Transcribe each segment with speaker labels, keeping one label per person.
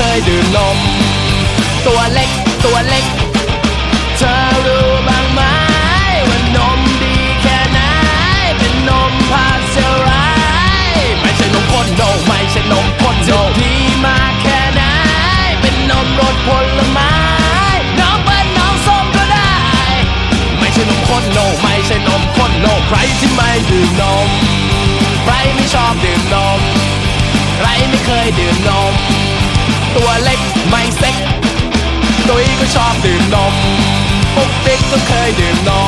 Speaker 1: เคยดื่มนม ตัวเล็กตัวเล็ก เธอรู้บ้างไหมว่านมดีแค่ไหน เป็นนมพาสเจอไรส์ไม่ใช่นมข้นโนไม่ใช่นมข้นโนดีมากแค่ไหน เป็นนมรสผลไม้น้องเป็นน้องส้มก็ได้ ไม่ใช่นมข้นโนไม่ใช่นมข้นโนใครที่ไม่ดื่มนม ใครไม่ชอบดื่มนม ใครไม่เคยดื่มนม ตัวเล็กไม่เซ็ก ตุ้ยก็ชอบดื่มนม ปุ๊กปิ๊กก็เคยดื่มนม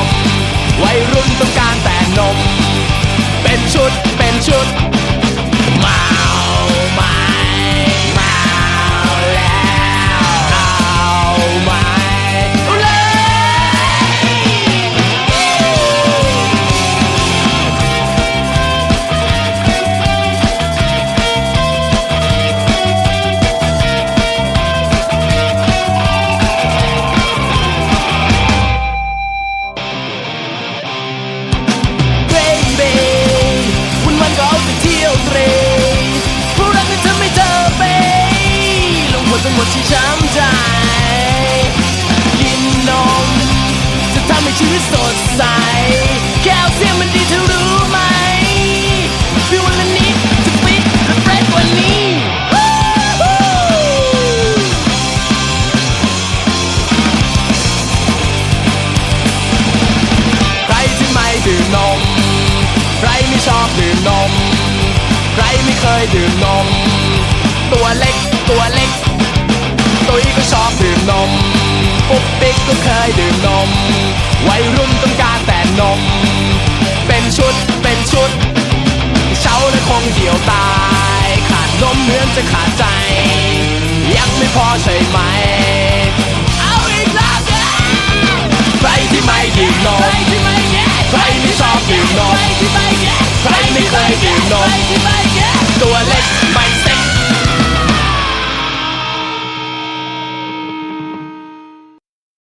Speaker 1: ลงหมดทั้งหมดที่ช้ำใจ กินนม จะทำให้ชีวิตสดใส แคลเซียมมันดีเธอรู้ไหมวิววันละนิดจะฟิตและเฟรชกว่านี้ใครที่ไม่ดื่มนม ใครไม่ชอบดื่มนม ใครไม่เคยดื่มนม ตัวเล็กตัวเล็ก เดียวตาย ขาดลมเหมือนจะขาดใจ ยังไม่พอใช่ไหม